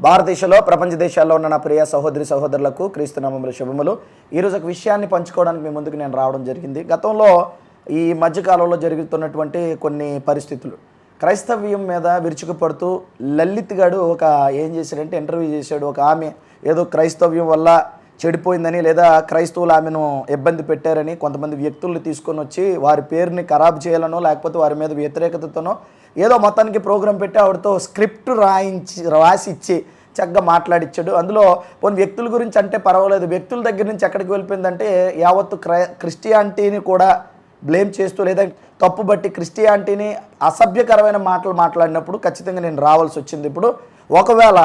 భారతదేశంలో ప్రపంచ దేశాల్లో ఉన్న నా ప్రియ సహోదరి సహోదరులకు క్రీస్తునామముల శుభములు. ఈరోజు ఒక విషయాన్ని పంచుకోవడానికి మీ ముందుకు నేను రావడం జరిగింది. గతంలో ఈ మధ్యకాలంలో జరుగుతున్నటువంటి కొన్ని పరిస్థితులు. క్రైస్తవ్యం మీద విరుచుకుపడుతూ లలిత్ గాడు ఒక ఏం చేశాడంటే ఇంటర్వ్యూ చేశాడు. ఒక ఆమె ఏదో క్రైస్తవ్యం వల్ల చెడిపోయిందని లేదా క్రైస్తవులు ఆమెను ఇబ్బంది పెట్టారని కొంతమంది వ్యక్తుల్ని తీసుకొని వచ్చి వారి పేరుని ఖరాబ్ చేయాలనో లేకపోతే వారి మీద వ్యతిరేకతతోనో ఏదో మొత్తానికి ప్రోగ్రాం పెట్టి ఆవిడతో స్క్రిప్ట్ రాయించి రాసిచ్చి చక్కగా మాట్లాడిచ్చాడు. అందులో కొన్ని వ్యక్తుల గురించి అంటే పర్వాలేదు. వ్యక్తుల దగ్గర నుంచి ఎక్కడికి వెళ్ళిపోయిందంటే యావత్తు క్రై క్రిస్టియానిటీని కూడా బ్లేమ్ చేస్తూ లేదా తప్పు బట్టి క్రిస్టియానిటీని అసభ్యకరమైన మాటలు మాట్లాడినప్పుడు ఖచ్చితంగా నేను రావాల్సి వచ్చింది ఇప్పుడు. ఒకవేళ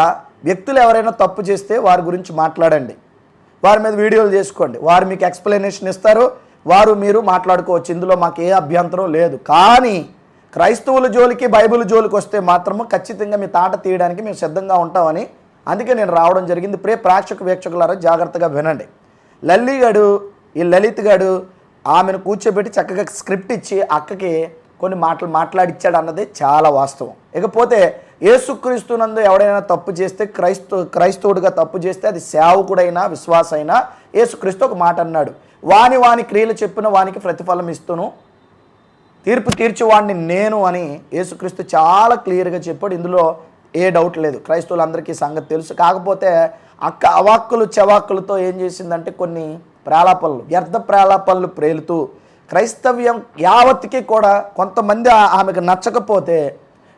వ్యక్తులు ఎవరైనా తప్పు చేస్తే వారి గురించి మాట్లాడండి. వారి మీద వీడియోలు చేసుకోండి. వారు మీకు ఎక్స్ప్లెనేషన్ ఇస్తారు. వారు మీరు మాట్లాడుకోవచ్చు. ఇందులో మాకు ఏ అభ్యంతరం లేదు. కానీ క్రైస్తవుల జోలికి బైబిల్ జోలికి వస్తే మాత్రము ఖచ్చితంగా మీ తాట తీయడానికి మేము సిద్ధంగా ఉంటామని అందుకే నేను రావడం జరిగింది. ప్రే ప్రేక్షక వీక్షకులారా జాగ్రత్తగా వినండి. లల్లిగాడు ఈ లలిత్ గాడు ఆమెను కూర్చోబెట్టి చక్కగా స్క్రిప్ట్ ఇచ్చి అక్కకి కొన్ని మాటలు మాట్లాడిచ్చాడు అన్నది చాలా వాస్తవం. ఇకపోతే ఏసుక్రీస్తునందు ఎవడైనా తప్పు చేస్తే క్రైస్తవ క్రైస్తవుడిగా తప్పు చేస్తే అది సేవకుడైనా విశ్వాసైనా యేసుక్రీస్తు ఒక మాట అన్నాడు. వాని వాని క్రియలు చెప్పిన వానికి ప్రతిఫలం ఇస్తును. తీర్పు తీర్చేవాడిని నేను అని యేసుక్రీస్తు చాలా క్లియర్గా చెప్పాడు. ఇందులో ఏ డౌట్ లేదు. క్రైస్తవులందరికీ సంగతి తెలుసు. కాకపోతే అక్క అవాక్కులు చవాక్కులతో ఏం చేసిందంటే కొన్ని ప్రేలాపనలు వ్యర్థ ప్రేలాపనలు ప్రేలుతూ క్రైస్తవ్యం యావత్కి కూడా కొంతమంది ఆమెకు నచ్చకపోతే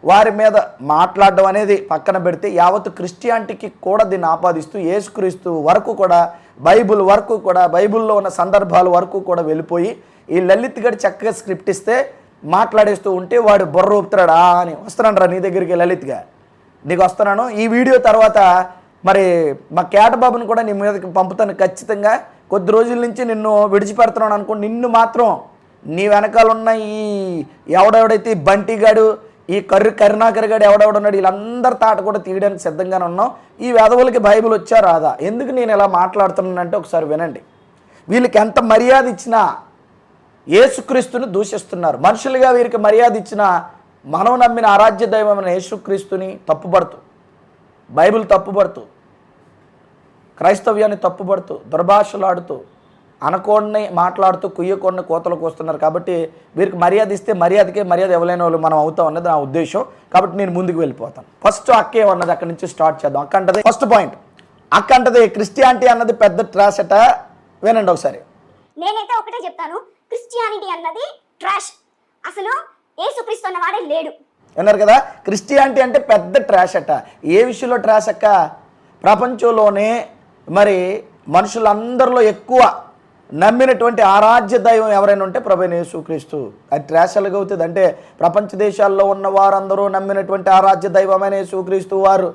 వారి మీద మాట్లాడడం అనేది పక్కన పెడితే యావత్ క్రిస్టియానిటీకి కూడా దీన్ని ఆపాదిస్తూ యేసుక్రీస్తు వరకు కూడా బైబిల్ వరకు కూడా బైబిల్లో ఉన్న సందర్భాల వరకు కూడా వెళ్ళిపోయి ఈ లలిత్ గడి చక్కగా స్క్రిప్ట్ ఇస్తే మాట్లాడేస్తూ ఉంటే వాడు బుర్ర ఊపుతాడా అని. వస్తున్నాను రా నీ దగ్గరికి లలిత్గా. నీకు వస్తున్నాను. ఈ వీడియో తర్వాత మరి మా కేటబాబుని కూడా నీ మీదకి పంపుతాను ఖచ్చితంగా. కొద్ది రోజుల నుంచి నిన్ను విడిచిపెడుతున్నాను అనుకో నిన్ను మాత్రం నీ వెనకాల ఉన్న ఈ ఎవడెవడైతే బంటిగాడు ఈ కర్రు కరుణాకర్ గడు ఎవడెవడున్నాడు వీళ్ళందరి తాట కూడా తీయడానికి సిద్ధంగానే ఉన్నాం. ఈ వెధవులకి బైబిల్ వచ్చా రాదా? ఎందుకు నేను ఇలా మాట్లాడుతున్నానంటే ఒకసారి వినండి. వీళ్ళకి ఎంత మర్యాద ఇచ్చినా యేసుక్రీస్తుని దూషిస్తున్నారు. మనుషులుగా వీరికి మర్యాద ఇచ్చిన మనం నమ్మిన ఆరాధ్య దైవమైన యేసుక్రీస్తుని తప్పుపడుతూ బైబిల్ తప్పుపడుతూ క్రైస్తవ్యాన్ని తప్పుపడుతూ దుర్భాషలాడుతూ అనకోడిని మాట్లాడుతూ కుయ్యకోడిని కోతలకు వస్తున్నారు కాబట్టి వీరికి మర్యాద ఇస్తే మర్యాదకే మర్యాద ఇవ్వలేని వాళ్ళు మనం అవుతాం అన్నది నా ఉద్దేశం. కాబట్టి నేను ముందుకు వెళ్ళిపోతాను. ఫస్ట్ అక్కే అన్నది అక్కడి నుంచి స్టార్ట్ చేద్దాం. అక్క అంటది ఫస్ట్ పాయింట్ అక్క అంటది క్రిస్టియానిటీ అన్నది పెద్ద ట్రాసట వినండి ఒకసారి. నేనైతే ఒకటే చెప్తాను. క్రిస్టియానిటీ అన్నది ట్రాష్ అసలు ఏసుక్రీస్తు అన్నవాడే లేడు. విన్నారు కదా? క్రిస్టియానిటీ అంటే పెద్ద ట్రాష్ అట. ఏ విషయంలో ట్రాష్ అక్క? ప్రపంచంలోనే మరి మనుషులందరిలో ఎక్కువ నమ్మినటువంటి ఆరాధ్య దైవం ఎవరైనా ఉంటే ప్రభుని యేసుక్రీస్తు అది ట్రాష్ అవుతుంది. అంటే ప్రపంచ దేశాల్లో ఉన్న వారందరూ నమ్మినటువంటి ఆరాధ్య దైవమైన యేసుక్రీస్తు వారు.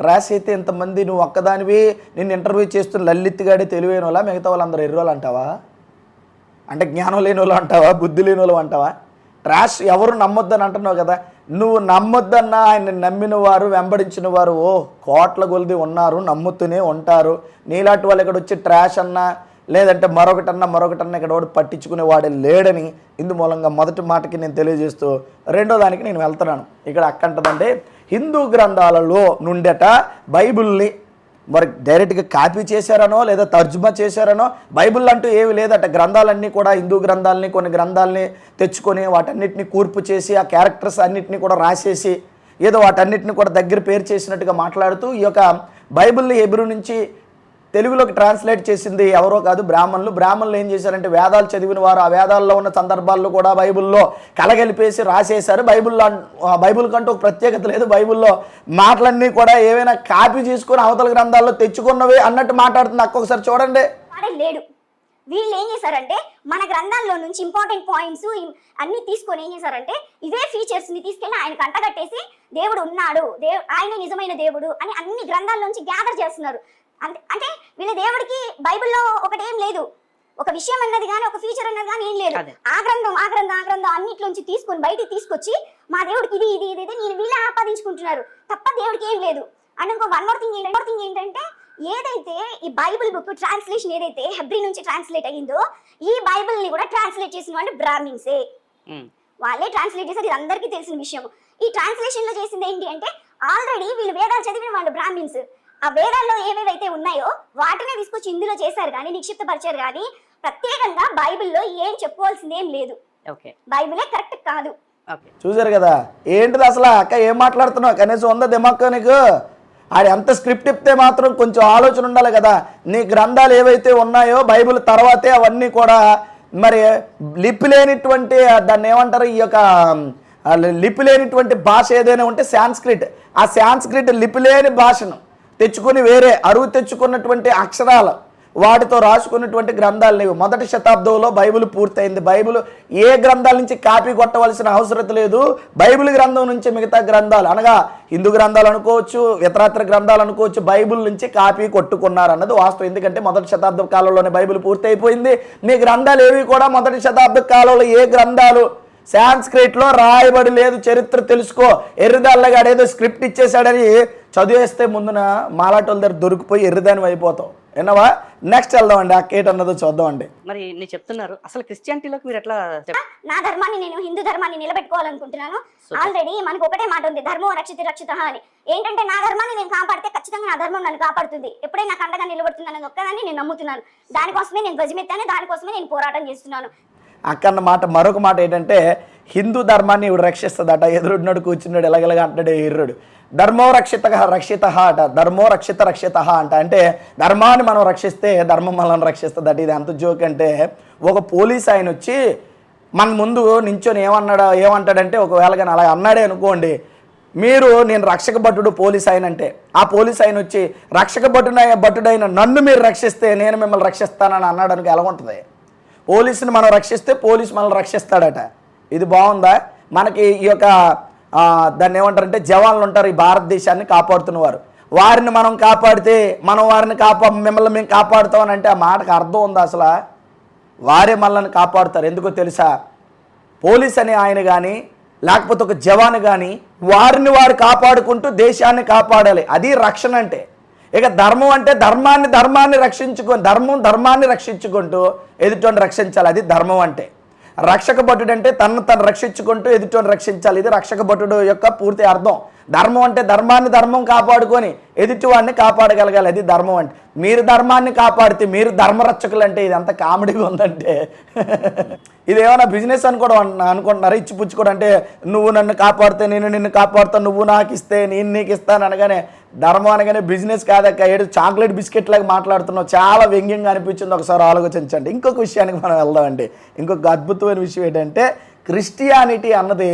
ట్రాష్ అయితే ఇంతమంది నువ్వు ఒక్కదానివి నేను ఇంటర్వ్యూ చేస్తున్న లలిత్గాడి తెలివైన వాళ్ళ మిగతా వాళ్ళందరూ ఎర్రోలు అంటావా? అంటే జ్ఞానం లేని వాళ్ళు అంటావా? బుద్ధి లేని వాళ్ళు అంటావా? ట్రాష్ ఎవరు నమ్మొద్దని అంటున్నావు కదా. నువ్వు నమ్మొద్దన్నా ఆయన నమ్మిన వారు వెంబడించిన వారు ఓ కోట్ల కొలిది ఉన్నారు నమ్ముతూనే ఉంటారు. నీలాంటి వాళ్ళు ఇక్కడ వచ్చి ట్రాష్ అన్నా లేదంటే మరొకటన్నా మరొకటన్నా ఇక్కడ వాడు పట్టించుకునే వాడే లేడని ఇందు మూలంగా మొదటి మాటకి నేను తెలియజేస్తూ రెండో దానికి నేను వెళ్తున్నాను. ఇక్కడ అక్కంటదంటే హిందూ గ్రంథాలలో నుండట బైబిల్ని మరి డైరెక్ట్గా కాపీ చేశారనో లేదా తర్జుమా చేశారనో బైబిల్ అంటూ ఏవి లేదట. గ్రంథాలన్నీ కూడా హిందూ గ్రంథాలని కొన్ని గ్రంథాలని తెచ్చుకొని వాటన్నిటిని కూర్పు చేసి ఆ క్యారెక్టర్స్ అన్నిటిని కూడా రాసేసి ఏదో వాటన్నిటిని కూడా దగ్గర పేరు చేసినట్టుగా మాట్లాడుతూ ఈ యొక్క బైబిల్ని ఎబురు నుంచి తెలుగులోకి ట్రాన్స్లేట్ చేసింది ఎవరో కాదు బ్రాహ్మణులు. బ్రాహ్మణులు ఏం చేశారంటే వేదాలు చదివిన వారు ఆ వేదాల్లో ఉన్న సందర్భాల్లో కూడా బైబిల్లో కలగలిపేసి రాసేశారు. బైబిల్లో బైబిల్ కంటూ ఒక ప్రత్యేకత లేదు. బైబిల్లో మాటలన్నీ కూడా ఏవైనా కాపీ చేసుకొని అవతల గ్రంథాల్లో తెచ్చుకున్నవి అన్నట్టు మాట్లాడుతుంది. అక్క ఒకసారి చూడండి. లేడు. వీళ్ళు ఏం చేశారంటే మన గ్రంథాల్లో నుంచి ఇంపార్టెంట్ పాయింట్స్ అన్ని తీసుకొని ఏం చేశారంటే ఇవే ఫీచర్స్ని తీసుకెళ్ళి ఆయన కంటగట్టేసి దేవుడు ఉన్నాడు. దేవు ఆయన నిజమైన దేవుడు అని అన్ని గ్రంథాల నుంచి గ్యాదర్ చేస్తున్నారు. అంటే అంటే వీళ్ళ దేవుడికి బైబిల్లో ఒకటేం లేదు. ఒక విషయం అన్నది కానీ ఒక ఫీచర్ అన్నది కానీ ఏం లేదు. ఆ గ్రంథం ఆ గ్రంథం ఆ గ్రంథం అన్నిట్లోంచి తీసుకొని బయటికి తీసుకొచ్చి మా దేవుడికి ఇది ఇది ఇది ఇది నేను వీళ్ళే ఆపాదించుకుంటున్నారు. తప్ప దేవుడికి ఏం లేదు. అండ్ ఇంకో వన్ మోర్ థింగ్ ఏంటంటే థింగ్ ఏంటంటే ఏదైతే ఈ బైబిల్ బుక్ ట్రాన్స్లేషన్ ఏదైతే హెబ్రి నుంచి ట్రాన్స్లేట్ అయ్యిందో ఈ బైబిల్ని కూడా ట్రాన్స్లేట్ చేసిన వాళ్ళు బ్రాహ్మిన్సే. వాళ్ళే ట్రాన్స్లేట్ చేశారు. ఇది అందరికీ తెలిసిన విషయం. ఈ ట్రాన్స్లేషన్లో చేసింది ఏంటి అంటే ఆల్రెడీ వీళ్ళు వేదాలు చదివిన వాళ్ళు బ్రాహ్మిన్స్. ఆ వేదాల్లో ఏవేవైతే ఉన్నాయో వాటినే తీసుకొచ్చి ఇందులో చేశారు కానీ నిక్షిప్తపరిచారు కానీ ప్రత్యేకంగా బైబిల్లో ఏం చెప్పుకోవాల్సింది ఏం లేదు. ఓకే. బైబిలే కరెక్ట్ కాదు. ఓకే. చూసారు కదా? ఏంటిది అసలు? అక్క ఏం మాట్లాడుతున్నావు? కనీసం ఉందా దిమాక్క నీకు? ఆడు ఎంత స్క్రిప్ట్ ఇస్తే మాత్రం కొంచెం ఆలోచన ఉండాలి కదా. నీ గ్రంథాలు ఏవైతే ఉన్నాయో బైబిల్ తర్వాతే అవన్నీ కూడా మరి లిపి లేనిటువంటి దాన్ని ఏమంటారు? ఈ యొక్క లిపి లేనిటువంటి భాష ఏదైనా ఉంటే సాంస్క్రిట్. ఆ సాంస్క్రిట్ లిపి లేని భాషను. తెచ్చుకొని వేరే అరువు తెచ్చుకున్నటువంటి అక్షరాలు వాటితో రాసుకున్నటువంటి గ్రంథాలు లేవు. మొదటి శతాబ్దంలో బైబిల్ పూర్తయింది. బైబిల్ ఏ గ్రంథాల నుంచి కాపీ కొట్టవలసిన అవసరం లేదు. బైబిల్ గ్రంథం నుంచి మిగతా గ్రంథాలు అనగా హిందూ గ్రంథాలు అనుకోవచ్చు ఇతరాత్ర గ్రంథాలు అనుకోవచ్చు బైబిల్ నుంచి కాపీ కొట్టుకున్నారు అన్నది వాస్తవం. ఎందుకంటే మొదటి శతాబ్ద కాలంలోనే బైబిల్ పూర్తయిపోయింది. మీ గ్రంథాలు ఏవి కూడా మొదటి శతాబ్ద కాలంలో ఏ గ్రంథాలు సాంస్క్రిట్లో రాయబడి లేదు చరిత్ర తెలుసుకో. ఎర్రదాళ్ళగాడు ఏదో స్క్రిప్ట్ ఇచ్చేసాడని చదివేస్తే ముందున మాలాటోళ్ళ దగ్గర దొరికిపోయి ఎర్రదాని అయిపోతావు. విన్నావా? నెక్స్ట్ వెళ్దామండి ఆ కేట్ అన్నదో చూద్దామండి. మరి నేను చెప్తున్నారు అసలు క్రిస్టియానిటీలోకి మీరు ఎట్లా నా ధర్మాన్ని నేను హిందూ ధర్మాన్ని నిలబెట్టుకోవాలనుకుంటున్నాను. ఆల్రెడీ మనకు ఒకటే మాట ఉంది ధర్మం రక్షిత రక్షిత అని. ఏంటంటే నా ధర్మాన్ని నేను కాపాడితే ఖచ్చితంగా నా ధర్మం నన్ను కాపాడుతుంది. ఎప్పుడే నాకు అండగా నిలబడుతుందని ఒక్కదాన్ని నేను నమ్ముతున్నాను. దానికోసమే నేను ధ్వజమెత్తాను దానికోసమే నేను పోరాటం చేస్తున్నాను. అక్కన్న మాట మరొక మాట ఏంటంటే హిందూ ధర్మాన్ని ఇవిడు రక్షిస్తుందట. ఎదురున్నాడు కూర్చున్నాడు ఎలాగెలాగా అంటాడు ఎర్రుడు ధర్మో రక్షిత రక్షిత అట. ధర్మో రక్షిత రక్షిత అంట. అంటే ధర్మాన్ని మనం రక్షిస్తే ధర్మం మనల్ని రక్షిస్తుందట. ఇది ఎంత జోక్ అంటే ఒక పోలీస్ ఆయన వచ్చి మన ముందు నించొని ఏమన్నాడు ఏమంటాడంటే ఒకవేళ కానీ అలా అన్నాడే అనుకోండి మీరు నేను రక్షక భటుడు పోలీస్ ఆయన అంటే ఆ పోలీస్ ఆయన వచ్చి రక్షక భటున భటుడైన నన్ను మీరు రక్షిస్తే నేను మిమ్మల్ని రక్షిస్తానని అన్నాడు ఎలా ఉంటుంది పోలీసుని మనం రక్షిస్తే పోలీసు మనల్ని రక్షిస్తాడట. ఇది బాగుందా? మనకి ఈ యొక్క దాన్ని ఏమంటారంటే జవాన్లు ఉంటారు ఈ భారతదేశాన్ని కాపాడుతున్నవారు. వారిని మనం కాపాడితే మనం వారిని కాపా మిమ్మల్ని మేము కాపాడుతామని అంటే ఆ మాటకు అర్థం ఉందా అసలు? వారే మనల్ని కాపాడుతారు. ఎందుకో తెలుసా? పోలీస్ అనే ఆయన కానీ లేకపోతే ఒక జవాన్ కానీ వారిని వారు కాపాడుకుంటూ దేశాన్ని కాపాడాలి. అది రక్షణ అంటే. ఇక ధర్మం అంటే ధర్మాన్ని ధర్మాన్ని రక్షించుకొని ధర్మం ధర్మాన్ని రక్షించుకుంటూ ఎదుటోని రక్షించాలి. అది ధర్మం అంటే. రక్షక భటుడు అంటే తనను తను రక్షించుకుంటూ ఎదుటోని రక్షించాలి. ఇది రక్షక భటుడు యొక్క పూర్తి అర్థం. ధర్మం అంటే ధర్మాన్ని ధర్మం కాపాడుకొని ఎదుటివాడిని కాపాడగలగాలి. అది ధర్మం అంటే. మీరు ధర్మాన్ని కాపాడితే మీరు ధర్మరక్షకులు అంటే ఇది అంత కామెడీగా ఉందంటే. ఇదేమైనా బిజినెస్ అనుకోవడం అనుకుంటున్నారా? ఇచ్చి పుచ్చుకోవడం అంటే నువ్వు నన్ను కాపాడితే నేను నిన్ను కాపాడుతా నువ్వు నాకు ఇస్తే నేను నీకు ఇస్తాను అనగానే ధర్మం అనగానే బిజినెస్ కాదక్క ఏడు చాక్లెట్ బిస్కెట్ లాగా మాట్లాడుతున్నావు. చాలా వ్యంగ్యంగా అనిపించింది ఒకసారి ఆలోచించండి. ఇంకొక విషయానికి మనం వెళ్దామండి. ఇంకొక అద్భుతమైన విషయం ఏంటంటే క్రిస్టియానిటీ అన్నది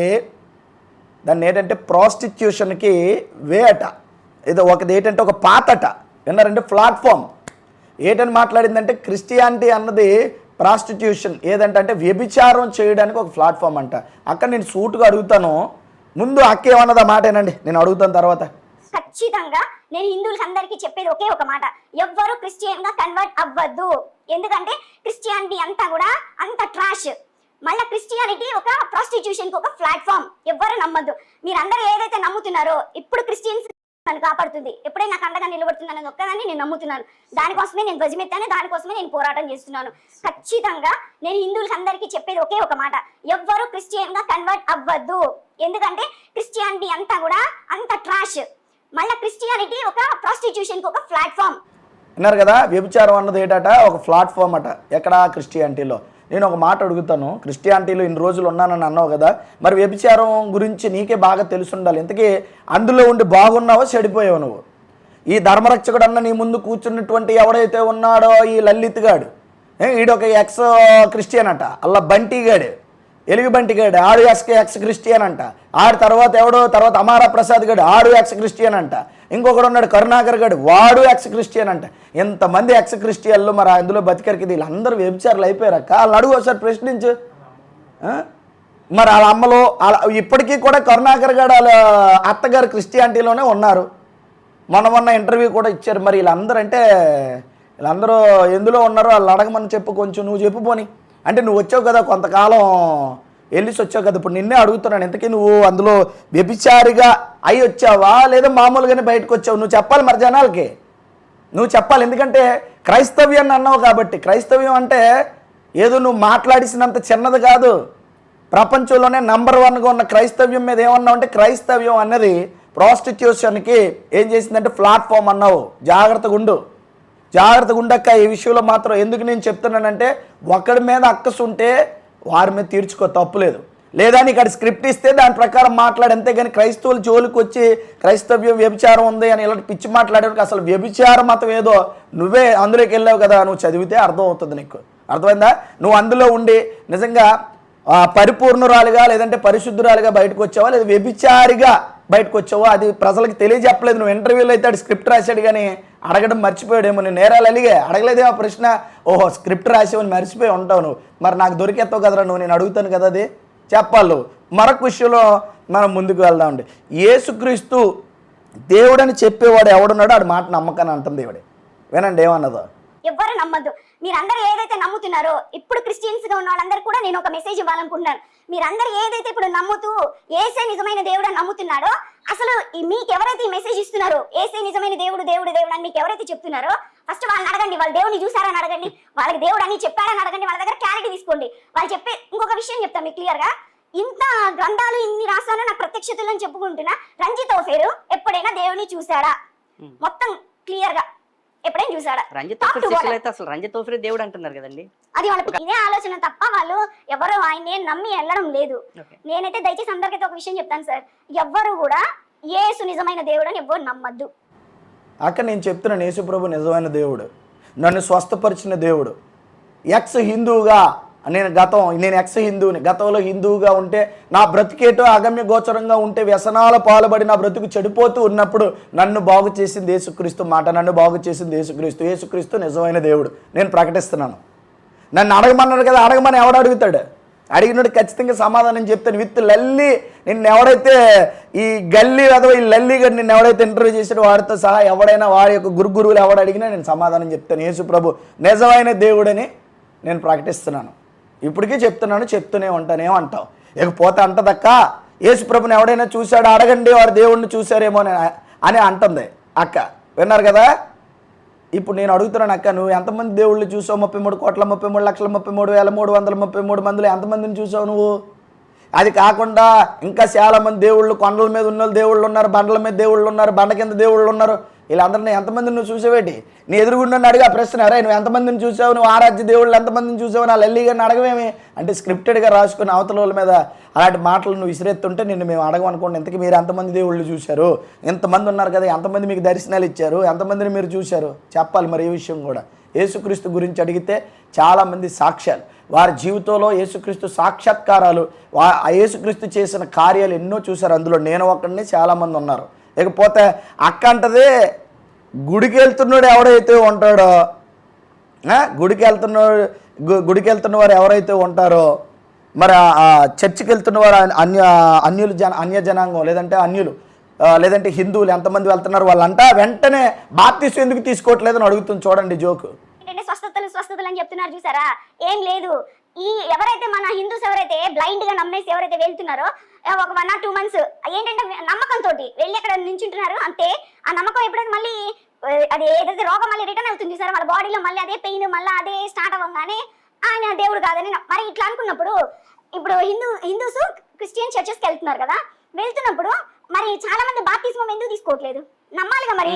దాన్ని ఏంటంటే ప్రాస్టిట్యూషన్కి వే అట. ఏదో ఒకది ఏంటంటే ఒక పాతట విన్నారంటే ప్లాట్ఫామ్. ఏటని మాట్లాడిందంటే క్రిస్టియానిటీ అన్నది ప్రాస్టిట్యూషన్. ఏదంటే అంటే వ్యభిచారం చేయడానికి ఒక ప్లాట్ఫామ్ అంట. అక్కడ నేను సూటుగా అడుగుతాను. ముందు అక్క ఏమన్నది ఆ మాట ఏనండి? నేను అడుగుతాను తర్వాత. ఖచ్చితంగా నేను హిందువులకి అందరికీ చెప్పేది ఒకే ఒక మాట. ఎవ్వరు క్రిస్టియన్గా కన్వర్ట్ అవ్వద్దు. ఎందుకంటే క్రిస్టియానిటీ అంతా కూడా అంత ట్రాష్ మళ్ళీ క్రిస్టియానిటీ ఒక ప్రాస్టిట్యూషన్కి ఒక ప్లాట్ఫామ్ ఎవ్వరు నమ్మద్దు. మీరందరూ ఏదైతే నమ్ముతున్నారో ఇప్పుడు క్రిస్టియన్స్ నన్ను కాపాడుతుంది. ఎప్పుడైనా నాకు అండగా నిలబడుతుంది అనేది ఒక్కదాన్ని నేను నమ్ముతున్నాను. దానికోసమే నేను ధ్వజమెత్తాను దానికోసమే నేను పోరాటం చేస్తున్నాను. ఖచ్చితంగా నేను హిందువులకి అందరికీ చెప్పేది ఒకే ఒక మాట. ఎవ్వరు క్రిస్టియన్గా కన్వర్ట్ అవ్వద్దు. ఎందుకంటే క్రిస్టియానిటీ అంతా కూడా అంత ట్రాష్ మళ్ళీ క్రిస్టియానిటీ ఒక ప్రాస్టిట్యూషన్కి ఒక ప్లాట్ఫామ్ అన్నారు కదా వ్యభిచారం అన్నది ఏంటట? ఒక ప్లాట్ఫామ్ అట. ఎక్కడ క్రిస్టియానిటీలో నేను ఒక మాట అడుగుతాను. క్రిస్టియానిటీలో ఇన్ని రోజులు ఉన్నానని అన్నావు కదా మరి వ్యభిచారం గురించి నీకే బాగా తెలుసుండాలి. ఇంతకీ అందులో ఉండి బాగున్నావో చెడిపోయావు నువ్వు? ఈ ధర్మరక్షకుడు అన్న నీ ముందు కూర్చున్నటువంటి ఎవడైతే ఉన్నాడో ఈ లలిత్ గాడు ఈడొక ఎక్స్ క్రిస్టియన్ అట అల్ల బంటి గాడు. ఎలుగు ఆడు ఎక్స్ ఎక్స్ క్రిస్టియన్ అంట. ఆడు తర్వాత ఎవడో తర్వాత అమారా ప్రసాద్ గడు ఆడు ఎక్స్ క్రిస్టియన్ అంట. ఇంకొకడు ఉన్నాడు కరుణాకర్ గడు వాడు ఎక్స్ క్రిస్టియన్ అంట. ఎంతమంది ఎక్స్ క్రిస్టియన్లు మరి అందులో బతికరికి వీళ్ళందరూ వ్యభిచారులు అయిపోయారక్క వాళ్ళు అడుగు ఒకసారి ప్రశ్నించు. మరి వాళ్ళ అమ్మలో వాళ్ళ ఇప్పటికీ కూడా కరుణాకర్ గడు వాళ్ళ అత్తగారు క్రిస్టియానిటీలోనే ఉన్నారు. మొన్న మొన్న ఇంటర్వ్యూ కూడా ఇచ్చారు. మరి వీళ్ళందరూ అంటే వీళ్ళందరూ ఎందులో ఉన్నారో వాళ్ళు అడగమని చెప్పు కొంచెం. నువ్వు చెప్పు పోనీ. అంటే నువ్వు వచ్చావు కదా కొంతకాలం వెళ్ళిసి వచ్చావు కదా. ఇప్పుడు నిన్నే అడుగుతున్నాను ఇంతకీ నువ్వు అందులో వ్యభిచారిగా అయి వచ్చావా? లేదా మామూలుగానే బయటకు వచ్చావు? నువ్వు చెప్పాలి మరి జనాలకి. నువ్వు చెప్పాలి ఎందుకంటే క్రైస్తవ్యాన్ని అన్నావు కాబట్టి. క్రైస్తవ్యం అంటే ఏదో నువ్వు మాట్లాడిసినంత చిన్నది కాదు. ప్రపంచంలోనే నంబర్ వన్గా ఉన్న క్రైస్తవ్యం మీద ఏమన్నావు అంటే క్రైస్తవ్యం అన్నది ప్రాస్టిట్యూషన్కి ఏం చేసిందంటే ప్లాట్ఫామ్ అన్నావు. జాగ్రత్తగా ఉండు. జాగ్రత్తగా ఉండక్క ఈ విషయంలో మాత్రం ఎందుకు నేను చెప్తున్నానంటే ఒకడి మీద అక్కసు ఉంటే వారి మీద తీర్చుకో తప్పులేదు. లేదా నీకు స్క్రిప్ట్ ఇస్తే దాని ప్రకారం మాట్లాడి అంతేగాని క్రైస్తవుల జోలికి వచ్చి క్రైస్తవ్యం వ్యభిచారం ఉంది అని ఇలాంటి పిచ్చి మాట్లాడడానికి అసలు వ్యభిచార మతం ఏదో నువ్వే అందులోకి వెళ్ళావు కదా నువ్వు చదివితే అర్థం అవుతుంది నీకు. అర్థమైందా? నువ్వు అందులో ఉండి నిజంగా పరిపూర్ణురాలుగా లేదంటే పరిశుద్ధురాలుగా బయటకు వచ్చావా లేదా వ్యభిచారిగా బయటకు వచ్చావో అది ప్రజలకు తెలియజెప్పలేదు. నువ్వు ఇంటర్వ్యూలో అయితే స్క్రిప్ట్ రాశాడు కానీ అడగడం మర్చిపోయాడేమో నేను నేరాలు అలిగే. అడగలేదే ఆ ప్రశ్న. ఓహో స్క్రిప్ట్ రాసేవని మర్చిపోయి ఉంటావు నువ్వు. మరి నాకు దొరికేస్తావు కదరా నువ్వు నేను అడుగుతాను కదా అది? చెప్పాలి. మరొక విషయంలో మనం ముందుకు వెళ్దామండి. ఏసుక్రీస్తు దేవుడని చెప్పేవాడు ఎవడున్నాడో ఆడు మాట నమ్మకాన్ని అంటుంది దేవుడే. వినండి ఏమన్నదో? ఎవ్వరు నమ్మద్దు మీరందరూ ఏదైతే నమ్ముతున్నారో ఇప్పుడు క్రిస్టియన్స్గా ఉన్న వాళ్ళందరూ కూడా నేను ఒక మెసేజ్ ఇవ్వాలనుకుంటున్నాను. మీరందరూ ఏదైతే ఇప్పుడు నమ్ముతూ ఏసే నిజమైన దేవుడు నమ్ముతున్నాడో అసలు మీకు ఎవరైతే మెసేజ్ ఇస్తున్నారో ఏసే నిజమైన దేవుడు దేవుడు దేవుడు అని మీకు ఎవరైతే చెప్తున్నారో ఫస్ట్ వాళ్ళని అడగండి వాళ్ళ దేవుని చూసారని అడగండి వాళ్ళకి దేవుడు అని చెప్పారని అడగండి వాళ్ళ దగ్గర క్లారిటీ తీసుకోండి. వాళ్ళు చెప్పే ఇంకొక విషయం చెప్తాను మీకు క్లియర్గా. ఇంత గ్రంథాలు ఇన్ని రాసాను నాకు ప్రత్యక్షతలు అని చెప్పుకుంటున్నా రంజిత్ ఓఫేరు ఎప్పుడైనా దేవుని చూసాడా మొత్తం క్లియర్గా ఎప్పుడైనా చూసాడా రంజిత్. అయితే అసలు రంజిత్ ఓఫ్రీ దేవుడు అంటున్నారు కదండి. అది వాళ్ళకి ఇదే ఆలోచన తప్ప వాళ్ళు ఎవరు ఆయన్ని నమ్మి వెళ్ళడం లేదు. నేనైతే దయచేసి అందరికైతే ఒక విషయం చెప్తాను సార్. ఎవ్వరు కూడా యేసు నిజమైన దేవుడు అని ఎవ్వరు నమ్మద్దు. అక్కడ నేను చెప్తున్నాను యేసుప్రభు నిజమైన దేవుడు నన్ను స్వస్థపరిచిన దేవుడు ఎక్స్ హిందువుగా నేను గతం నేను ఎక్స్ హిందువుని గతంలో హిందువుగా ఉంటే నా బ్రతికేటో అగమ్య గోచరంగా ఉంటే వ్యసనాల పాల్పడి నా బ్రతుకు చెడిపోతూ ఉన్నప్పుడు నన్ను బాగు చేసింది యేసుక్రీస్తు మాట నన్ను బాగు చేసింది యేసుక్రీస్తు యేసుక్రీస్తు నిజమైన దేవుడు. నేను ప్రకటిస్తున్నాను. నన్ను అడగమన్నాడు కదా అడగమని ఎవడు అడుగుతాడు? అడిగినోడు ఖచ్చితంగా సమాధానం చెప్తాను విత్ లల్లి. నిన్ను ఎవడైతే ఈ గల్లీ అథవా ఈ లల్లి గడి నిన్ను ఎవడైతే ఇంటర్వ్యూ చేసాడో వాడితో సహా ఎవడైనా వాడి యొక్క గురు గురువులు ఎవడు అడిగినా నేను సమాధానం చెప్తాను. యేసు ప్రభు నిజమైన దేవుడని నేను ప్రకటిస్తున్నాను. ఇప్పటికీ చెప్తున్నాను చెప్తూనే ఉంటాను. అంటావు ఇకపోతే అంటదక్క? యేసు ప్రభుని ఎవడైనా చూశాడు? అడగండి వారు దేవుడిని చూశారేమో అని అని అంటుంది. అక్క విన్నారు కదా? ఇప్పుడు నేను అడుగుతున్నాను అక్క నువ్వు ఎంతమంది దేవుళ్ళు చూసావు? ముప్పై మూడు కోట్ల ముప్పై మూడు లక్షల ముప్పై మూడు వేల మూడు వందల ముప్పై మూడు మందిలో ఎంతమందిని చూసావు నువ్వు? అది కాకుండా ఇంకా చాలా మంది దేవుళ్ళు కొండల మీద ఉన్న వాళ్ళు దేవుళ్ళు ఉన్నారు బండల మీద దేవుళ్ళు ఉన్నారు బండ కింద దేవుళ్ళు ఉన్నారు. వీళ్ళందరినీ ఎంతమందిని నువ్వు చూసావేటి? నీ ఎదురుగుండా అడిగి ఆ ప్రశ్న అరే నువ్వు ఎంతమందిని చూసావు? నువ్వు ఆరాధ్య దేవుళ్ళు ఎంతమందిని చూసావు? నా లల్లి గారిని అడగమేమి అంటే స్క్రిప్టెడ్గా రాసుకుని అవతల వాళ్ళ మీద అలాంటి మాటలు నువ్వు విసిరెత్తుంటే నిన్ను మేము అడగమనుకోండి. ఇంతకీ మీరు ఎంతమంది దేవుళ్ళు చూశారు? ఎంతమంది ఉన్నారు కదా ఎంతమంది మీకు దర్శనాలు ఇచ్చారు? ఎంతమందిని మీరు చూశారు? చెప్పాలి మరి ఈ విషయం కూడా. యేసుక్రీస్తు గురించి అడిగితే చాలామంది సాక్ష్యాలు. వారి జీవితంలో యేసుక్రీస్తు సాక్షాత్కారాలు వా ఆ యేసుక్రీస్తు చేసిన కార్యాలు ఎన్నో చూశారు. అందులో నేను ఒకరిని చాలామంది ఉన్నారు. లేకపోతే అక్క అంటది గుడికి వెళ్తున్నాడు ఎవడైతే ఉంటాడో గుడికి వెళ్తున్నాడు గు- గుడికి వెళ్తున్న వారు ఎవరైతే ఉంటారో మరి ఆ- చర్చికి వెళ్తున్న వారు అన్య అన్యులు జన అన్య జనాంగం లేదంటే అన్యులు లేదంటే హిందువులు ఎంతమంది వెళ్తున్నారు వాళ్ళంతా వెంటనే బాప్తీసు ఎందుకు తీసుకోవట్లేదని అడుగుతుంది చూడండి జోకు. ఏంటంటే స్వస్థతలు స్వస్థతలు అని చెప్తున్నారు చూసారా? ఏం లేదు. ఈ ఎవరైతే మన హిందూస్ ఎవరైతే బ్లైండ్గా నమ్మేసి ఎవరైతే వెళ్తున్నారో ఒక వన్ ఆర్ టూ మంత్స్ ఏంటంటే నమ్మకంతో వెళ్ళి అక్కడ నించుంటున్నారు. అంతే. ఆ నమ్మకం ఎప్పుడైతే మళ్ళీ అది ఏదైతే రోగం మళ్ళీ రిటర్న్ అవుతుంది సార్ వాళ్ళ బాడీలో మళ్ళీ అదే పెయిన్ మళ్ళీ అదే స్టార్ట్ అవ్వగానే ఆయన దేవుడు కాదని మరి ఇట్లా అనుకున్నప్పుడు ఇప్పుడు హిందూ హిందూస్ క్రిస్టియన్ చర్చెస్కి వెళ్తున్నారు కదా వెళ్తున్నప్పుడు మరి చాలా మంది బాప్తిజమం ఎందుకు తీసుకోవట్లేదు? నమ్మాలిగా మరి.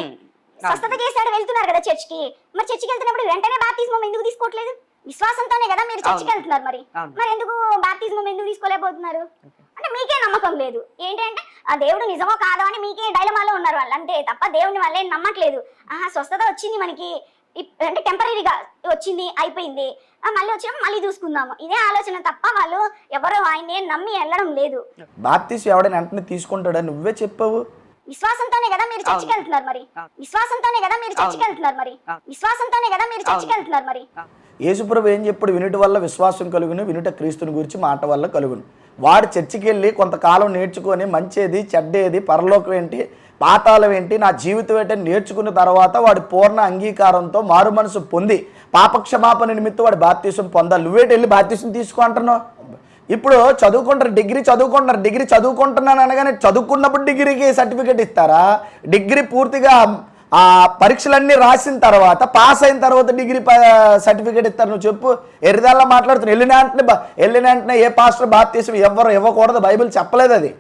స్వస్థత చేశాడు వెళ్తున్నారు కదా చర్చ్కి. మరి చర్చికి వెళ్తున్నప్పుడు వెంటనే బాప్తిజమం ఎందుకు తీసుకోవట్లేదు? విశ్వాసంతోనే కదా మీరు చర్చికి. వెళ్తున్నారు మరి. మరి ఎందుకు బాప్తిజమం ఎందుకు తీసుకోలేకపోతున్నారు? అంటే మీకే నమ్మకం లేదు. ఏంటంటే ఆ దేవుడు నిజమో కాదో అని మీకే డైలమాలో ఉన్నారు వాళ్ళు. అంతే తప్ప దేవుని వల్లే నమ్మట్లేదు. ఆహా స్వస్థత వచ్చింది మనకి. అంటే టెంపరీగా వచ్చింది అయిపోయింది. మళ్ళీ వచ్చినప్పుడు మళ్ళీ చూసుకుందాము. ఇదే ఆలోచన తప్ప వాళ్ళు ఎవరు ఆయన్ని నమ్మి వెళ్ళడం లేదు. బాప్తీసు ఎవడైనా వెంటనే తీసుకుంటాడా? నువ్వే చెప్పావు. విశ్వాసంతోనే కదా మీరు చర్చికి. వెళ్తున్నారు మరి. విశ్వాసంతోనే కదా మీరు చర్చికి. వెళ్తున్నారు మరి. విశ్వాసంతోనే కదా మీరు చర్చికి. వెళ్తున్నారు మరి. యేసుప్రభు ఏం చెప్పాడు? వినుట వల్ల విశ్వాసం కలుగును వినుట క్రీస్తుని గురించి మాట వల్ల కలుగును. వాడు చర్చికి వెళ్ళి కొంతకాలం నేర్చుకొని మంచేది చెడ్డేది పరలోకం ఏంటి పాతాళం ఏంటి నా జీవితం ఏంటి నేర్చుకున్న తర్వాత వాడి పూర్ణ అంగీకారంతో మారు మనసు పొంది పాపక్షమాపణ నిమిత్తం వాడు బాప్తీసం పొందాలి. నువ్వేటి వెళ్ళి బాప్తీసం తీసుకో అంటున్నావు? ఇప్పుడు చదువుకుంటారు డిగ్రీ చదువుకుంటారు డిగ్రీ చదువుకుంటున్నాను అనగానే చదువుకున్నప్పుడు డిగ్రీకి సర్టిఫికేట్ ఇస్తారా? డిగ్రీ పూర్తిగా ఆ పరీక్షలన్నీ రాసిన తర్వాత పాస్ అయిన తర్వాత డిగ్రీ సర్టిఫికేట్ ఇస్తారు నువ్వు చెప్పు. ఎరిదాల్లో మాట్లాడుతున్నావు వెళ్ళిన వెంటనే వెళ్ళిన వెంటనే ఏ పాస్టర్ బాప్తీసం ఎవ్వరు ఇవ్వకూడదు? బైబిల్ చెప్పలేదు అది.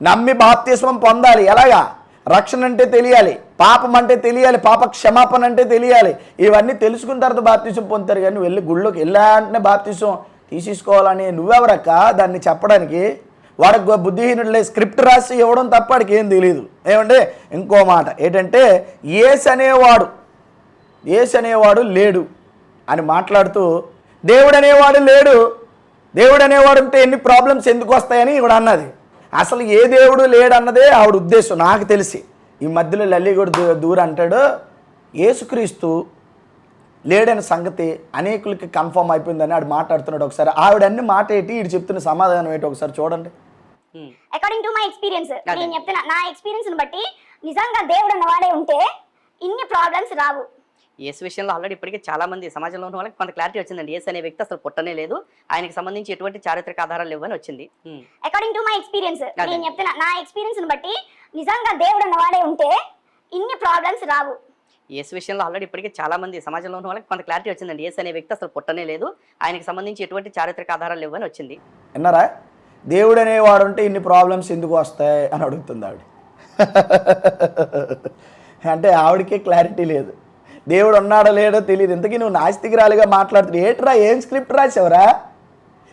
నమ్మి బాప్తీసం పొందాలి. ఎలాగా? రక్షణ అంటే తెలియాలి. పాపం అంటే తెలియాలి. పాప క్షమాపణ అంటే తెలియాలి. ఇవన్నీ తెలుసుకున్న తర్వాత బాప్తీసం పొందుతారు కానీ వెళ్ళి గుళ్ళోకి వెళ్ళాంటనే బాప్తీసం తీసేసుకోవాలని నువ్వెవరక్క? దాన్ని చెప్పడానికి వాడికి బుద్ధిహీనుడు బుద్ధిహీనుడులే స్క్రిప్ట్ రాసి ఇవ్వడం తప్ప వాడికి ఏం తెలియదు ఏమంటే ఇంకో మాట ఏంటంటే ఏస్ అనేవాడు ఏసు అనేవాడు లేడు అని మాట్లాడుతూ దేవుడు అనేవాడు లేడు దేవుడు అనేవాడు ఉంటే ఎన్ని ప్రాబ్లమ్స్ ఎందుకు వస్తాయని ఇవిడ అన్నది. అసలు ఏ దేవుడు లేడు అన్నదే ఆవిడ ఉద్దేశం నాకు తెలిసి. ఈ మధ్యలో లల్లిగూడ దూరం దూర అంటాడు యేసుక్రీస్తు లేడని సంగతి అనేకులకి కన్ఫర్మ్ అయిపోయిందని ఆడు మాట్లాడుతున్నాడు ఒకసారి ఆవిడ అన్ని మాట ఏంటి ఈడు చెప్తున్న సమాధానం ఏంటి ఒకసారి చూడండి. According to my experience. నేను చెప్తున్నా నా ఎక్స్పీరియన్స్ బట్టి నిజంగా దేవుడు అన్నవాడే ఉంటే ఇన్ని ప్రాబ్లమ్స్ రావు యేసు విషయంలో ఆల్రెడీ ఇప్పటికే చాలా మంది సమాజంలో ఉన్న వాళ్ళకి కొంత క్లారిటీ వచ్చిందండి యేసు అనే వ్యక్తి అసలు పుట్టనే లేదు ఆయనకి సంబంధించి ఎటువంటి చారిత్రక ఆధారాలు లేవని వచ్చింది. According to my experience. నేను చెప్తున్నా నా ఎక్స్పీరియన్స్ బట్టి నిజంగా దేవుడు అన్నవాడే ఉంటే ఇన్ని ప్రాబ్లమ్స్ రావు యేసు విషయంలో ఆల్రెడీ ఇప్పటికే చాలామంది సమాజంలో ఉన్న వాళ్ళకి కొంత క్లారిటీ వచ్చిందండి. యేసు అనే వ్యక్తి అసలు పుట్టనే లేదు. ఆయనకి సంబంధించి ఎటువంటి చారిత్రక ఆధారాలు ఇవ్వని వచ్చింది. విన్నారా? దేవుడు అనేవాడు ఉంటే ఇన్ని ప్రాబ్లమ్స్ ఎందుకు వస్తాయి అని అడుగుతుంది ఆవిడ. అంటే ఆవిడకే క్లారిటీ లేదు. దేవుడు ఉన్నాడో లేడో తెలియదు. ఇంతకీ నువ్వు నాస్తికురాలుగా మాట్లాడుతుంది ఏట్రా ఏం స్క్రిప్ట్ రాసావురా?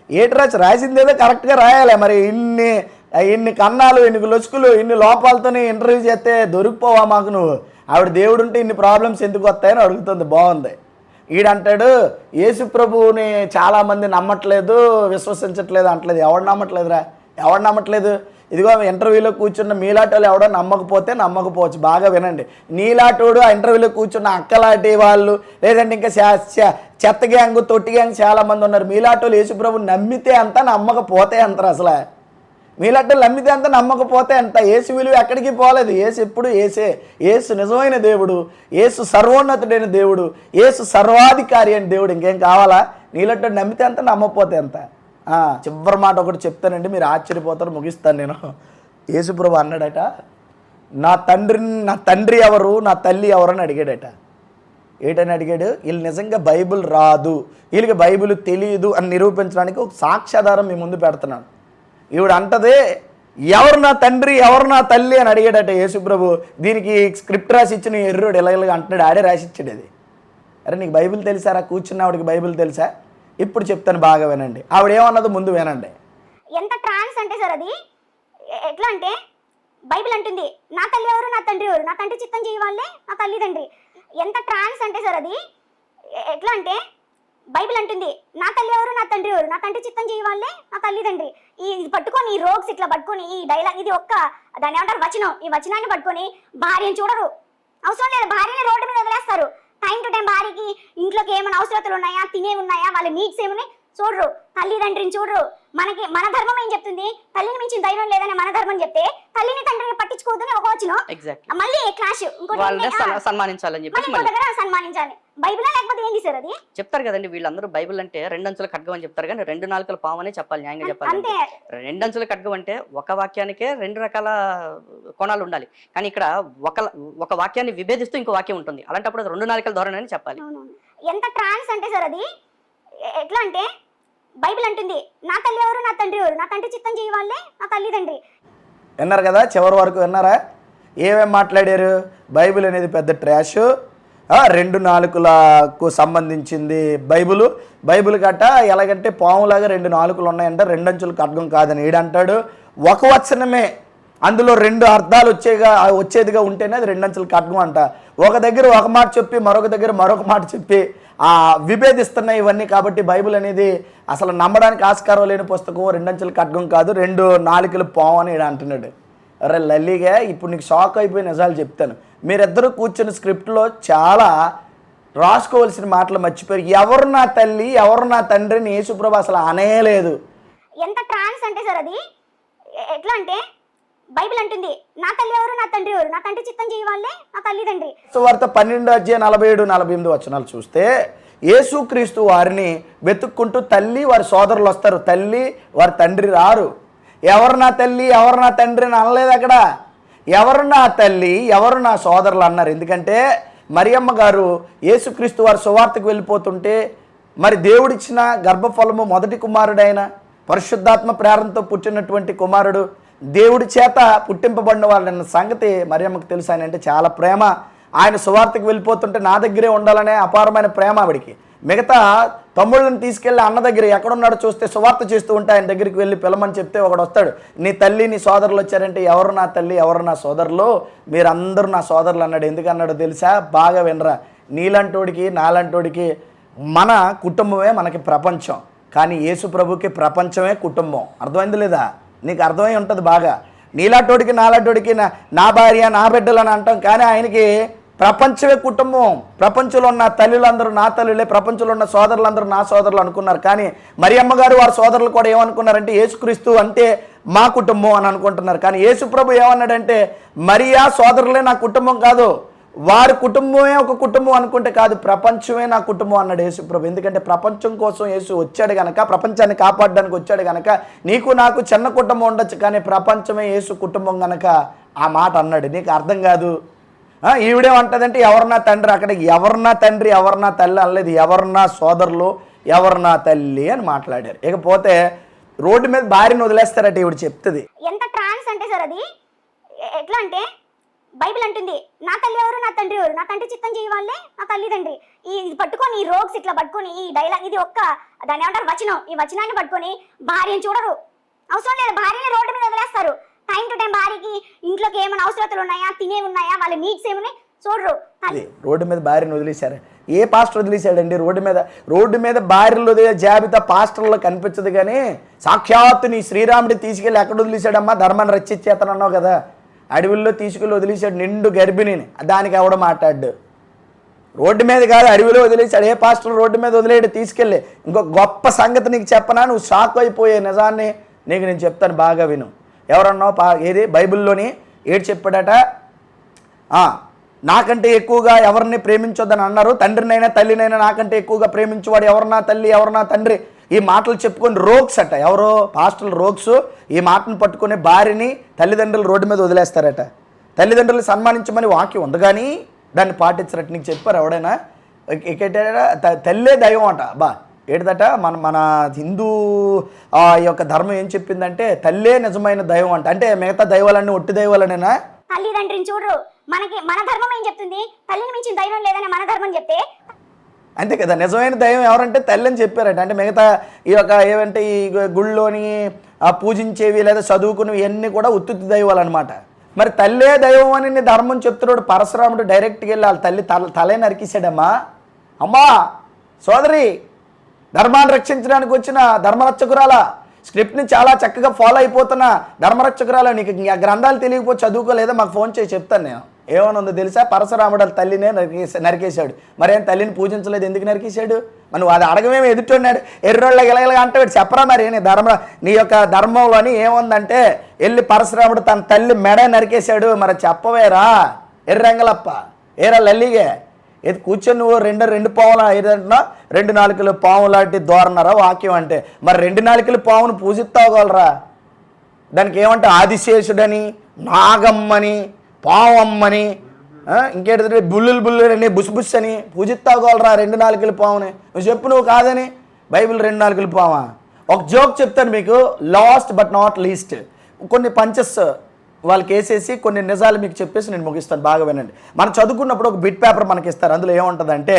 ఏట్రా రాసిందేదో కరెక్ట్గా రాయాలి మరి. ఇన్ని ఇన్ని కన్నాలు ఇన్ని లొసుకులు ఇన్ని లోపాలతోనే ఇంటర్వ్యూ చేస్తే దొరికిపోవా మాకు నువ్వు? ఆవిడ దేవుడు ఉంటే ఇన్ని ప్రాబ్లమ్స్ ఎందుకు వస్తాయని అడుగుతుంది. బాగుంది. ఈడంటాడు యేసు ప్రభువుని చాలామంది నమ్మట్లేదు విశ్వసించట్లేదు అంటలేదు. ఎవడు నమ్మట్లేదురా? ఎవడు నమ్మట్లేదు? ఇదిగో ఇంటర్వ్యూలో కూర్చున్న మీలాటోలు ఎవడో నమ్మకపోతే నమ్మకపోవచ్చు. బాగా వినండి. నీలాటోడు ఆ ఇంటర్వ్యూలో కూర్చున్న అక్కలాంటి వాళ్ళు లేదంటే ఇంకా శా- చెత్త గ్యాంగ్ తొట్టి గ్యాంగ్ చాలా మంది ఉన్నారు. మీలాటోళ్ళు యేసుప్రభు నమ్మితే అంత నమ్మకపోతే అంటారు అసలు? మీలాంటి నమ్మితే అంత నమ్మకపోతే అంత ఏసు విలువ ఎక్కడికి పోలేదు. ఏసు ఎప్పుడు ఏసే. ఏసు నిజమైన దేవుడు. ఏసు సర్వోన్నతుడైన దేవుడు. ఏసు సర్వాధికారి అయిన దేవుడు. ఇంకేం కావాలా? నీలాంటి నమ్మితే అంత నమ్మకపోతే అంత. చివరి మాట ఒకటి చెప్తానండి. మీరు ఆశ్చర్యపోతారు ముగిస్తాను నేను. యేసుప్రభు అన్నాడట నా తండ్రిని నా తండ్రి ఎవరు నా తల్లి ఎవరు అని అడిగాడట. ఏటని అడిగాడు? వీళ్ళు నిజంగా బైబిల్ రాదు. వీళ్ళకి బైబిల్ తెలియదు అని నిరూపించడానికి ఒక సాక్ష్యాధారం మీ ముందు పెడుతున్నాను. ఈవిడ అంటదే ఎవరు నా తండ్రి ఎవరు నా తల్లి అని అడిగాడట యేసుప్రభు. దీనికి స్క్రిప్ట్ రాసి ఇచ్చిన ఎర్రుడు ఇలా ఇలాగ అంటున్నాడు ఆడే రాసి ఇచ్చాడు అది. అరే నీకు బైబిల్ తెలుసారా? కూర్చున్న ఆవిడకి బైబిల్ తెలుసా? ఇప్పుడు చెప్తాను బాగా వినండి. ఆవిడ ఏమన్నదో ముందు వినండి. ఎంత ట్రాన్స్ అంటే సార్ అది? ఎట్లా అంటే బైబిల్ అంటుంది నా తల్లి ఎవరు నా తండ్రి ఎవరు? నా తండ్రి చిత్తం చేయవాళ్ళే నా తల్లిదండ్రి ఎంత ట్రాన్స్ అంటే సార్ అది? ఎట్లా అంటే బైబిల్ అంటుంది నా తల్లి ఎవరు? నా తండ్రి ఎవరు? నా తండ్రి చిత్తం చేయవాళ్ళే నా తల్లిదండ్రి. ఈ ఇది పట్టుకొని ఈ రోగ్స్ ఇట్లా పట్టుకొని ఈ డైలాగ్ ఇది ఒక్క దాన్ని ఏమంటారు? వచనం. ఈ వచనాన్ని పట్టుకొని భార్యను చూడరు. అవసరం లేదు భార్యని రోడ్డు మీద వదిలేస్తారు. టైం టు టైం భార్యకి ఇంట్లోకి ఏమైనా అవసరతలు ఉన్నాయా? తినే ఉన్నాయా? వాళ్ళ నీడ్స్ ఏమున్నాయి? చూడరు. తల్లిదండ్రిని చూడరు. మనకి మన ధర్మం ఏం చెప్తుంది? తల్లిని మించిన దైవం లేదని మన ధర్మం చెప్తే తల్లిని తండ్రిని పట్టించుకోవద్దని ఒక వచ్చిన మళ్ళీ క్లాష్. ఇంకోటి సన్- సన్మానించాలని సన్మానించాలి. బైబిలా లేకపోతే ఏంటి సార్ అది? చెప్తారు కదండి వీళ్ళందరూ బైబిల్ అంటే రెండంచుల ఖడ్గం అని చెప్తారు కానీ రెండు నాలుకల పాము అనే చెప్పాలి న్యాయంగా చెప్పాలి అంతే. రెండంచుల ఖడ్గం అంటే ఒక వాక్యానికే రెండు రకాల కోణాలు ఉండాలి. కానీ ఇక్కడ ఒక ఒక వాక్యాన్ని విభేదిస్తూ ఇంకో వాక్యం ఉంటుంది. అలాంటప్పుడు రెండు నాలుకల ధోరణి అని చెప్పాలి. ఎంత ట్రాన్స్ అంటే సార్ అది? ఎట్లా అంటే బైబిల్ అంటుంది నా తల్లి ఎవరు? నా తండ్రి ఎవరు? నా తండ్రి చిత్తం చేయవాళ్ళే నా తల్లిదండ్రి విన్నారు కదా చివరి వరకు విన్నారా? ఏమేం మాట్లాడారు? బైబిల్ అనేది పెద్ద ట్రాష్. రెండు నాలుకలకు సంబంధించింది బైబిల్. బైబిల్ గట్ట ఎలాగంటే పాములాగా రెండు నాలుకలు ఉన్నాయంటే రెండంచులు ఖడ్గం కాదని. ఈడంటాడు ఒక వచనమే అందులో రెండు అర్థాలు వచ్చేగా వచ్చేదిగా ఉంటేనే అది రెండంచులు ఖడ్గం అంట. ఒక దగ్గర ఒక మాట చెప్పి మరొక దగ్గర మరొక మాట చెప్పి ఆ విభేదిస్తున్నాయి ఇవన్నీ కాబట్టి బైబిల్ అనేది అసలు నమ్మడానికి ఆస్కారం లేని పుస్తకం రెండంచెల ఖడ్గం కాదు రెండు నాలుకలు పోవని అని ఈడ అంటున్నాడు. అరే లల్లిగా ఇప్పుడు నీకు షాక్ అయిపోయి నిజాలు చెప్తాను. మీరిద్దరూ కూర్చున్న స్క్రిప్ట్లో చాలా రాసుకోవాల్సిన మాటలు మర్చిపోయారు. ఎవరు నా తల్లి ఎవరు నా తండ్రిని యేసుప్రభు అసలు అనేలేదు ఎంత ట్రాన్స్ అంటే సార్ అది? ఎట్లా అంటే? బైబిల్ అంటుంది నా తల్లి ఎవరు? నా తండ్రి ఎవరు? నా తండ్రి చిత్తం చేయవాళ్ళే నా తల్లిదండ్రి. వార్త పన్నెండు అధ్యాయ నలభై ఏడు నలభై ఎనిమిది వచనాలు చూస్తే యేసుక్రీస్తు వారిని వెతుక్కుంటూ తల్లి వారి సోదరులు వస్తారు. తల్లి వారి తండ్రి రారు. ఎవరు నా తల్లి? ఎవరు నా తండ్రి అని అనలేదు అక్కడ. ఎవరు నా తల్లి? ఎవరు నా సోదరులు? అన్నారు. ఎందుకంటే మరియమ్మ గారు యేసుక్రీస్తు వారి సువార్తకు వెళ్ళిపోతుంటే మరి దేవుడిచ్చిన గర్భఫలము మొదటి కుమారుడైన పరిశుద్ధాత్మ ప్రేరణతో పుట్టినటువంటి కుమారుడు దేవుడి చేత పుట్టింపబడిన వాళ్ళన్న సంగతి మరియమ్మకు తెలుసు ఆయన అంటే చాలా ప్రేమ. ఆయన సువార్తకు వెళ్ళిపోతుంటే నా దగ్గరే ఉండాలనే అపారమైన ప్రేమ ఆవిడికి. మిగతా తమ్ముళ్ళని తీసుకెళ్ళి అన్న దగ్గర ఎక్కడున్నాడో చూస్తే సువార్త చేస్తూ ఉంటే ఆయన దగ్గరికి వెళ్ళి పిలమని చెప్తే ఒకడు వస్తాడు నీ తల్లి నీ సోదరులు వచ్చారంటే ఎవరు నా తల్లి ఎవరు నా సోదరులు? మీరందరూ నా సోదరులు అన్నాడు. ఎందుకు తెలుసా? బాగా వినరా. నీలాంటోడికి నాలాంటోడికి మన కుటుంబమే మనకి ప్రపంచం. కానీ యేసు ప్రభుకి ప్రపంచమే కుటుంబం. అర్థమైంది లేదా? నీకు అర్థమై ఉంటుంది బాగా. నీలాటోడికి నాలాటోడికి నా నా భార్య నా బిడ్డలు అని అంటాం కానీ ఆయనకి ప్రపంచమే కుటుంబం. ప్రపంచంలో ఉన్న తల్లులందరూ నా తల్లులే ప్రపంచంలో ఉన్న సోదరులందరూ నా సోదరులు అనుకున్నారు. కానీ మరి అమ్మగారు వారి సోదరులు కూడా ఏమనుకున్నారంటే యేసుక్రీస్తు అంటే మా కుటుంబం అని అనుకుంటున్నారు. కానీ యేసుప్రభు ఏమన్నాడంటే మరియా సోదరులే నా కుటుంబం కాదు వారి కుటుంబమే ఒక కుటుంబం అనుకుంటే కాదు ప్రపంచమే నా కుటుంబం అన్నాడు యేసు ప్రభు. ఎందుకంటే ప్రపంచం కోసం యేసు వచ్చాడు కనుక ప్రపంచాన్ని కాపాడడానికి వచ్చాడు కనుక నీకు నాకు చిన్న కుటుంబం ఉండొచ్చు కానీ ప్రపంచమే యేసు కుటుంబం కనుక ఆ మాట అన్నాడు. నీకు అర్థం కాదు. ఈవిడేమంటుందంటే ఈవిడేమంటదంటే ఎవరన్నా తండ్రి? అక్కడ ఎవరన్నా తండ్రి ఎవరన్నా తల్లి అనలేదు. ఎవరన్నా సోదరులు ఎవరన్నా తల్లి అని మాట్లాడారు. ఇకపోతే రోడ్డు మీద భార్యను వదిలేస్తారట ఈవిడ చెప్తుంది. ఎంత ట్రాన్స్ అంటే సార్ అది? ఎట్లా అంటే బైబిల్ అంటుంది నా తల్లి ఎవరు? నా తండ్రి ఎవరు? నా తండ్రి చిత్తం చేయవాళ్ళే నా తల్లిదండ్రి. ఈ ఇది పట్టుకొని ఈ రోగ్స్ ఇట్లా పట్టుకొని ఈ డైలాగ్ ఇది ఒక్క దాని ఏమంటారు? వచనం. ఈ వచనాన్ని పట్టుకొని భార్యను చూడరు. అవసరం లేదు భార్యని రోడ్డు మీద వదిలేస్తారు. టైం టు టైం భార్యకి ఇంట్లోకి ఏమైనా అవసరతలు ఉన్నాయా? తినే ఉన్నాయా? వాళ్ళ నీడ్స్ ఏమున్నాయి? చూడరు. అది రోడ్డు మీద భార్యను వదిలేశారు. ఏ పాస్టర్ వదిలేశాడండి? రోడ్డు మీద రోడ్డు మీద భార్యలు వదిలే జాబితా పాస్టర్లో కనిపించదు కానీ సాక్షాత్తు నీ శ్రీరాముడి తీసుకెళ్ళి ఎక్కడ వదిలేశాడమ్మా? ధర్మాన్ని రక్షించేతనన్నావు కదా. అడవిలో తీసుకెళ్ళి వదిలేశాడు నిండు గర్భిణిని. దానికి ఎవడ మాట్లాడు రోడ్డు మీద కాదు అడవిలో వదిలేశాడు. ఏ పాస్టర్ రోడ్డు మీద వదిలేడు తీసుకెళ్ళి. ఇంకో గొప్ప సంగతి నీకు చెప్పనా? నువ్వు షాక్ అయిపోయే నిజాన్ని నీకు నేను చెప్తాను బాగా విను. ఎవరన్నా పా ఏది? బైబిల్లోని ఏడు చెప్పాడట నాకంటే ఎక్కువగా ఎవరిని ప్రేమించొద్దని అన్నారు. తండ్రినైనా తల్లినైనా నాకంటే ఎక్కువగా ప్రేమించేవాడు ఎవరన్నా తల్లి ఎవరన్నా తండ్రి. ఈ మాటలు చెప్పుకొని రోగ్స్ అట. ఎవరో పాస్టల్ రోగ్స్ ఈ మాటను పట్టుకుని భార్యని తల్లిదండ్రులు రోడ్డు మీద వదిలేస్తారట. తల్లిదండ్రులు సన్మానించమని వాక్యం ఉంది కానీ దాన్ని పాటించరట నీకు చెప్పారు ఎవడైనా? ఎక్కడైనా తల్లే దైవం అట. బా ఏంటిదట? మన మన హిందూ ఆ యొక్క ధర్మం ఏం చెప్పిందంటే తల్లే నిజమైన దైవం అంట. అంటే మిగతా దైవాలన్నీ ఒట్టి దైవాలనేనా? తల్లిదండ్రిని చూడరు మనకి మన ధర్మం ఏం చెప్తుంది? తల్లిని మించిన దైవం లేదని మన ధర్మం చెప్తే అంతే కదా నిజమైన దైవం ఎవరంటే తల్లి అని చెప్పారట. అంటే మిగతా ఈ యొక్క ఏమంటే ఈ గుళ్ళోని ఆ పూజించేవి లేదా చదువుకునేవి ఇవన్నీ కూడా ఉత్తుత్తి దైవాలు అనమాట మరి తల్లే దైవం అని నీ ధర్మం చెప్తున్నాడు పరశురాముడు డైరెక్ట్గా వెళ్ళి వాళ్ళ తల్లి తల తలే నరికేశాడమ్మా. అమ్మా సోదరి ధర్మాన్ని రక్షించడానికి వచ్చిన ధర్మరక్షకురాల. స్క్రిప్ట్ని చాలా చక్కగా ఫాలో అయిపోతున్న ధర్మరక్షకురాల. నీకు ఆ గ్రంథాలు తెలియకపోతే చదువుకోలేదా మాకు ఫోన్ చేసి చెప్తాను నేను. ఏమనుందో తెలుసా? పరశురాముడు తల్లినే నరికేసా నరికేశాడు. మరేం తల్లిని పూజించలేదు ఎందుకు నరికేశాడు? మనం నువ్వు అది అడగమేమి ఎదుటిన్నాడు. ఎర్రోళ్ళ గిలగల అంటాడు చెప్పరా మరి నీ ధర్మ నీ యొక్క ధర్మంలోని ఏముందంటే వెళ్ళి పరశురాముడు తన తల్లి మెడ నరికేశాడు. మరి చెప్పవేరా? ఎర్రంగలప్ప ఏరా లల్లిగే? ఇది కూర్చొని నువ్వు రెండు రెండు పావుల ఏదంటున్నా? రెండు నాలుకలు పాము లాంటి దోరన్నారా వాక్యం అంటే. మరి రెండు నాలుకలు పావును పూజిస్తావుగలరా దానికి ఏమంటే ఆదిశేషుడని నాగమ్మని పావమ్మని ఆ, ఇంకేంటంటే బుల్లులు బుల్లులు అని బుస్ బుస్ అని పూజిత్తాగోలరా రెండు నాలుగులు పావుని? నువ్వు చెప్పు నువ్వు కాదని బైబిల్ రెండు నాలుగులు పావా? ఒక జోక్ చెప్తాను మీకు లాస్ట్ బట్ నాట్ లీస్ట్. కొన్ని పంచెస్ వాళ్ళకి వేసేసి కొన్ని నిజాలు మీకు చెప్పేసి నేను ముగిస్తాను. బాగా వినండి. మనం చదువుకున్నప్పుడు ఒక బిట్ పేపర్ మనకి ఇస్తారు అందులో ఏముంటుందంటే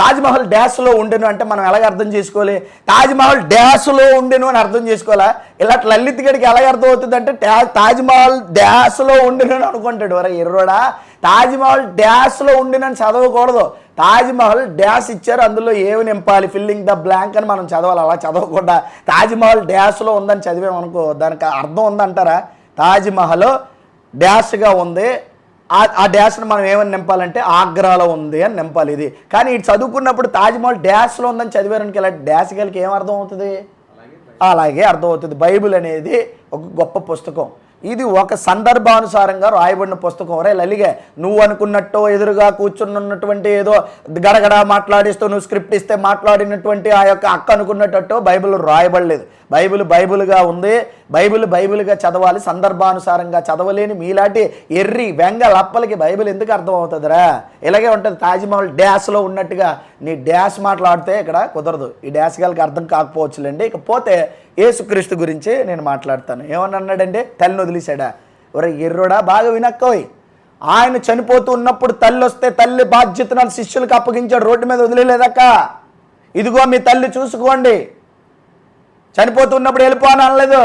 తాజ్మహల్ డ్యాష్లో ఉండెను అంటే మనం ఎలాగ అర్థం చేసుకోవాలి? తాజ్మహల్ డ్యాష్లో ఉండెను అని అర్థం చేసుకోవాలా? ఇలా లలిత్ గడికి ఎలాగ అర్థం అవుతుంది అంటే తాజ్మహల్ డ్యాష్లో ఉండెను అని అనుకుంటాడు. వరే ఎర్రోడా తాజ్మహల్ డ్యాష్లో ఉండినని చదవకూడదు. తాజ్మహల్ డ్యాష్ ఇచ్చారు అందులో ఏమి నింపాలి? ఫిల్లింగ్ ద బ్లాంక్ అని మనం చదవాలి. అలా చదవకుండా తాజ్మహల్ డ్యాష్లో ఉందని చదివామనుకో దానికి అర్థం ఉందంటారా? తాజ్మహల్ డ్యాష్గా ఉంది. ఆ ఆ డ్యాష్ని మనం ఏమని నింపాలంటే ఆగ్రాలో ఉంది అని నింపాలి ఇది. కానీ ఇటు చదువుకున్నప్పుడు తాజ్మహల్ డ్యాష్లో ఉందని చదివారనుకో ఇలా డ్యాష్ గలకి ఏం అర్థం అవుతుంది? అలాగే అర్థమవుతుంది బైబిల్ అనేది ఒక గొప్ప పుస్తకం. ఇది ఒక సందర్భానుసారంగా రాయబడిన పుస్తకం. రే లలిగే నువ్వు అనుకున్నట్టు ఎదురుగా కూర్చున్నటువంటి ఏదో గడగడ మాట్లాడిస్తూ నువ్వు స్క్రిప్ట్ ఇస్తే మాట్లాడినటువంటి ఆ యొక్క అక్క అనుకున్నట్టు బైబిల్ రాయబడలేదు. బైబిల్ బైబిల్గా ఉంది. బైబిల్ బైబిల్గా చదవాలి సందర్భానుసారంగా చదవలేని మీలాంటి ఎర్రి వెంగ లప్పలకి బైబిల్ ఎందుకు అర్థమవుతుందిరా? ఇలాగే ఉంటుంది. తాజ్మహల్ డ్యాస్లో ఉన్నట్టుగా నీ డ్యాస్ మాట్లాడితే ఇక్కడ కుదరదు. ఈ డ్యాస్ గారికి అర్థం కాకపోవచ్చులేండి. ఇకపోతే యేసుక్రీస్తు గురించి నేను మాట్లాడతాను. ఏమని అన్నాడంటే తల్లిని వదిలేశాడా ఒరే ఎర్రోడా బాగా వినక్కోయ్ ఆయన చనిపోతూ ఉన్నప్పుడు తల్లి వస్తే తల్లి బాధ్యతను శిష్యులకు అప్పగించాడు. రోడ్డు మీద వదిలేదక్క ఇదిగో మీ తల్లి చూసుకోండి. చనిపోతున్నప్పుడు వెళ్ళిపోను అనలేదు.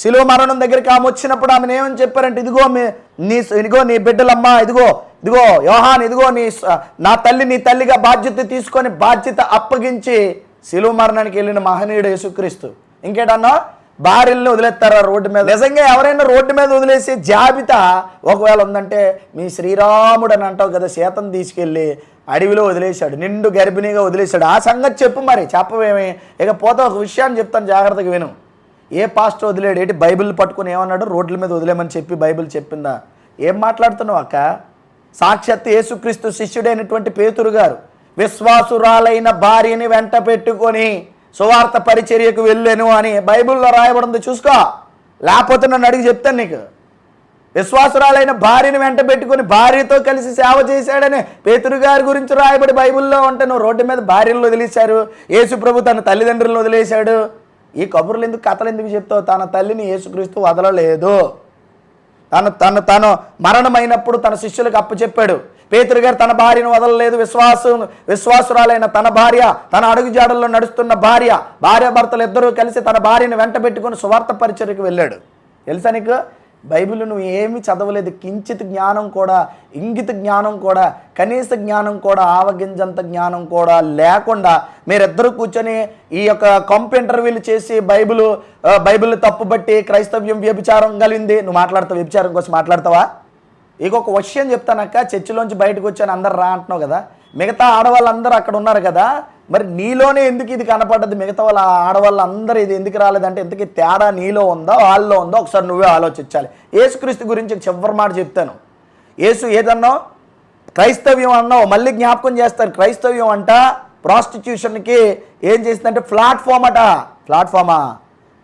శిలువ మరణం దగ్గరికి ఆమె వచ్చినప్పుడు ఆమెను ఏమని చెప్పారంటే ఇదిగో మీ నీ ఇదిగో నీ బిడ్డలమ్మ ఇదిగో ఇదిగో యోహాన్ ఇదిగో నీ నా తల్లి నీ తల్లిగా బాధ్యత తీసుకొని బాధ్యత అప్పగించి శిలువ మరణానికి వెళ్ళిన మహనీయుడు యేసుక్రీస్తు. ఇంకేటన్నా? భార్యల్ని వదిలేస్తారా రోడ్డు మీద? నిజంగా ఎవరైనా రోడ్డు మీద వదిలేసే జాబితా ఒకవేళ ఉందంటే మీ శ్రీరాముడు అని అంటావు కదా సీతను తీసుకెళ్ళి అడవిలో వదిలేశాడు నిండు గర్భిణీగా వదిలేశాడు. ఆ సంగతి చెప్పు మరి చెప్పవేమి? ఇక పోతే ఒక విషయాన్ని చెప్తాను జాగ్రత్తగా విను. ఏ పాస్టర్ వదిలేడు? ఏంటి? బైబిల్ పట్టుకుని ఏమన్నాడు? రోడ్ల మీద వదిలేమని చెప్పి బైబిల్ చెప్పిందా? ఏం మాట్లాడుతున్నావు అక్క? సాక్షాత్ యేసుక్రీస్తు శిష్యుడైనటువంటి పేతురు గారు విశ్వాసురాలైన భార్యని వెంట పెట్టుకొని సువార్త పరిచర్యకు వెళ్ళాను అని బైబిల్లో రాయబడింది చూసుకో. లేకపోతే నన్ను అడిగి చెప్తాను నీకు. విశ్వాసురాలైన భార్యను వెంట పెట్టుకుని భార్యతో కలిసి సేవ చేశాడని పేతురు గారి గురించి రాయబడి బైబిల్లో ఉంటే నువ్వు రోడ్డు మీద భార్యలను వదిలేశారు. యేసు ప్రభు తన తల్లిదండ్రులను వదిలేశాడు. ఈ కబుర్లు ఎందుకు కథలు ఎందుకు చెప్తావు? తన తల్లిని యేసుక్రీస్తు వదలలేదు. తను తను తను మరణమైనప్పుడు తన శిష్యులకు అప్పచెప్పాడు. పేతురు గారు తన భార్యను వదలలేదు. విశ్వాసం విశ్వాసురాలైన తన భార్య తన అడుగుజాడల్లో నడుస్తున్న భార్య భార్య భర్తలు ఇద్దరూ కలిసి తన భార్యను వెంట పెట్టుకుని సువార్త పరిచర్యకు వెళ్ళాడు. తెలుసా నీకు? బైబిల్ నువ్వు ఏమీ చదవలేదు. కించిత్ జ్ఞానం కూడా ఇంగిత జ్ఞానం కూడా కనీస జ్ఞానం కూడా ఆవగింజంత జ్ఞానం కూడా లేకుండా మీరిద్దరూ కూర్చొని ఈ యొక్క కంప్ ఇంటర్వ్యూలు చేసి బైబిల్ బైబిల్ తప్పుబట్టి క్రైస్తవ్యం వ్యభిచారం కలిగింది. నువ్వు మాట్లాడతావు? వ్యభిచారం కోసం మాట్లాడతావా? ఇక ఒక విషయం చెప్తానక్క చర్చిలోంచి బయటకు వచ్చాను అందరు రా అంటున్నావు కదా. మిగతా ఆడవాళ్ళందరూ అక్కడ ఉన్నారు కదా మరి నీలోనే ఎందుకు ఇది కనపడ్డది? మిగతా వాళ్ళ ఆడవాళ్ళందరూ ఇది ఎందుకు రాలేదంటే ఎందుకు తేడా నీలో ఉందో వాళ్ళలో ఉందో? ఒకసారి నువ్వే ఆలోచించాలి. యేసుక్రీస్తు గురించి చివరి మాట చెప్తాను. యేసు ఏదన్నా? క్రైస్తవ్యం అన్నావు మళ్ళీ జ్ఞాపకం చేస్తారు. క్రైస్తవ్యం అంట ప్రాస్టిట్యూషన్కి ఏం చేసిందంటే ప్లాట్ఫామ్ అట. ప్లాట్ఫామా?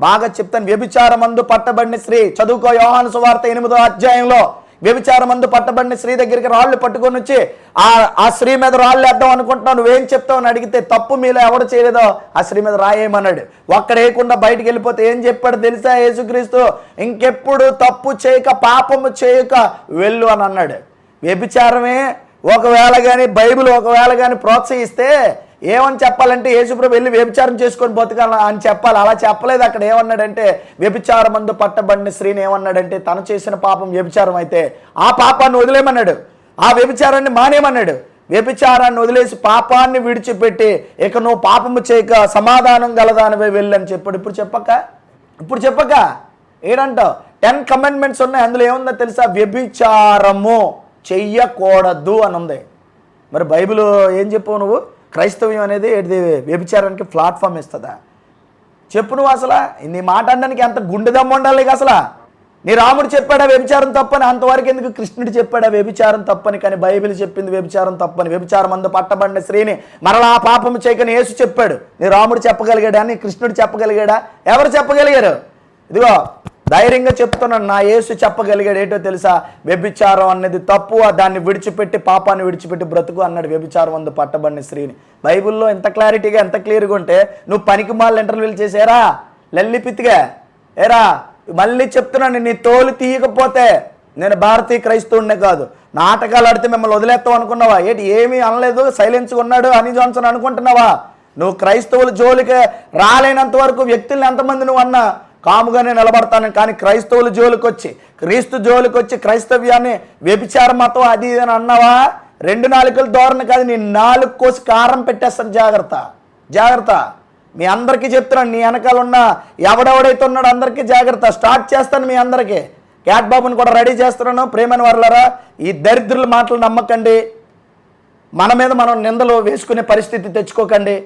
బాగా చెప్తాను వ్యభిచారమందు పట్టబడిన స్త్రీ చదువుకో యోహాను సువార్త ఎనిమిదో అధ్యాయంలో. వ్యభిచారమందు పట్టబడిన స్త్రీ దగ్గరికి రాళ్ళు పట్టుకొని వచ్చి ఆ ఆ స్త్రీ మీద రాళ్ళు వేద్దాం అనుకుంటున్నావు నువ్వేం చెప్తావు? అని అడిగితే తప్పు మీలో ఎవడు చేయలేదో ఆ స్త్రీ మీద రాయేయమన్నాడు. ఒక్కడ వేయకుండా బయటికి వెళ్ళిపోతే ఏం చెప్పాడు తెలుసా యేసుక్రీస్తు? ఇంకెప్పుడు తప్పు చేయక పాపము చేయక వెళ్ళు అని అన్నాడు. వ్యభిచారమే ఒకవేళ కానీ బైబిల్ ఒకవేళ కానీ ప్రోత్సహిస్తే ఏమని చెప్పాలంటే యేసుప్రభు వెళ్ళి వ్యభిచారం చేసుకొని బతకాల అని చెప్పాలి. అలా చెప్పలేదు. అక్కడ ఏమన్నాడంటే వ్యభిచారం మందు పట్టబడిన స్త్రీని ఏమన్నాడంటే తను చేసిన పాపం వ్యభిచారం అయితే ఆ పాపాన్ని వదిలేమన్నాడు ఆ వ్యభిచారాన్ని మానేమన్నాడు వ్యభిచారాన్ని వదిలేసి పాపాన్ని విడిచిపెట్టి ఇక నువ్వు పాపము చేయక సమాధానం గలదానివే వెళ్ళని చెప్పాడు. ఇప్పుడు చెప్పక? ఇప్పుడు చెప్పక? ఏడంటావు? టెన్ కమెంట్మెంట్స్ ఉన్నాయి. అందులో ఏముందో తెలుసా? వ్యభిచారము చెయ్యకూడదు అని ఉంది. మరి బైబిల్ ఏం చెప్పావు నువ్వు? క్రైస్తవ్యం అనేది ఏంటిది? వ్యభిచారానికి ప్లాట్ఫామ్ ఇస్తుందా? చెప్పు నువ్వు అసలు నీ మాట అనడానికి గుండె గుండెదమ్మ ఉండాలి అసలు. నీ రాముడు చెప్పాడా వ్యభిచారం తప్పని? అంతవరకు ఎందుకు కృష్ణుడు చెప్పాడా వ్యభిచారం తప్పని? కానీ బైబిల్ చెప్పింది వ్యభిచారం తప్పని. వ్యభిచారం అందు పట్టబడిన స్త్రీని మరలా పాపం చేయకని యేసు చెప్పాడు. నీ రాముడు చెప్పగలిగాడా? నీ కృష్ణుడు చెప్పగలిగాడా? ఎవరు చెప్పగలిగారు? ఇదిగో ధైర్యంగా చెప్తున్నాను నా యేసు చెప్పగలిగాడు ఏంటో తెలుసా? వ్యభిచారం అనేది తప్పు దాన్ని విడిచిపెట్టి పాపాన్ని విడిచిపెట్టి బ్రతుకు అన్నాడు వ్యభిచారం అందు పట్టబడిన స్త్రీని. బైబిల్లో ఎంత క్లారిటీగా ఎంత క్లియర్గా ఉంటే నువ్వు పనికి మాల ఇంటర్వ్యూలు చేసేరా? లల్లిపిత్తిగా ఏరా? మళ్ళీ చెప్తున్నాను నీ తోలు తీయకపోతే నేను భారతీయ క్రైస్తవుడినే కాదు. నాటకాలు ఆడితే మిమ్మల్ని వదిలేస్తాం అనుకున్నావా? ఏంటి ఏమీ అనలేదు? సైలెన్స్గా ఉన్నాడు అని జాన్సన్ అనుకుంటున్నావా? నువ్వు క్రైస్తవుల జోలికి రాలేనంత వరకు వ్యక్తుల్ని ఎంతమంది నువ్వు అన్నా? కాముగానే నిలబడతాను కానీ క్రైస్తవుల జోలికి వచ్చి క్రీస్తు జోలికి వచ్చి క్రైస్తవ్యాన్ని వ్యభిచార మతం అది ఇది అని అన్నావా? రెండు నాలుగుల ధోరణ కాదు నీ నాలుగు కోసి కారం పెట్టేస్తాను. జాగ్రత్త జాగ్రత్త. మీ అందరికీ చెప్తున్నాను నీ వెనకాల ఉన్న ఎవడెవడైతే ఉన్నాడో అందరికీ జాగ్రత్త. స్టార్ట్ చేస్తాను మీ అందరికీ. క్యాట్ బాబుని కూడా రెడీ చేస్తున్నాను. ప్రేమని వర్లరా ఈ దరిద్రుల మాటలు నమ్మకండి. మన మీద మనం నిందలు వేసుకునే పరిస్థితి తెచ్చుకోకండి.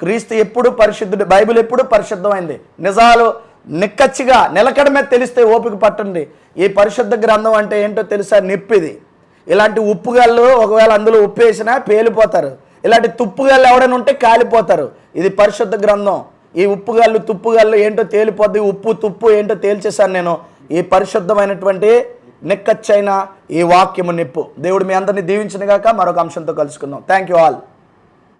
క్రీస్తు ఎప్పుడు పరిశుద్ధుడు బైబిల్ ఎప్పుడు పరిశుద్ధమైంది. నిజాలు నిక్కచ్చిగా నిలకడ మీద తెలిస్తే ఓపిక పట్టండి. ఈ పరిశుద్ధ గ్రంథం అంటే ఏంటో తెలుసా? నిప్పిది. ఇలాంటి ఉప్పుగాళ్ళు ఒకవేళ అందులో ఉప్పు వేసినా పేలిపోతారు. ఇలాంటి తుప్పుగాళ్ళు ఎవడైనా ఉంటే కాలిపోతారు. ఇది పరిశుద్ధ గ్రంథం. ఈ ఉప్పుగాళ్ళు తుప్పుగాళ్ళు ఏంటో తేలిపోద్ది. ఉప్పు తుప్పు ఏంటో తేల్చేశాను నేను. ఈ పరిశుద్ధమైనటువంటి నిక్కచ్చైన ఈ వాక్యము నిప్పు. దేవుడు మీ అందరిని దీవించిన గాక మరొక అంశంతో కలుసుకుందాం. Thank you all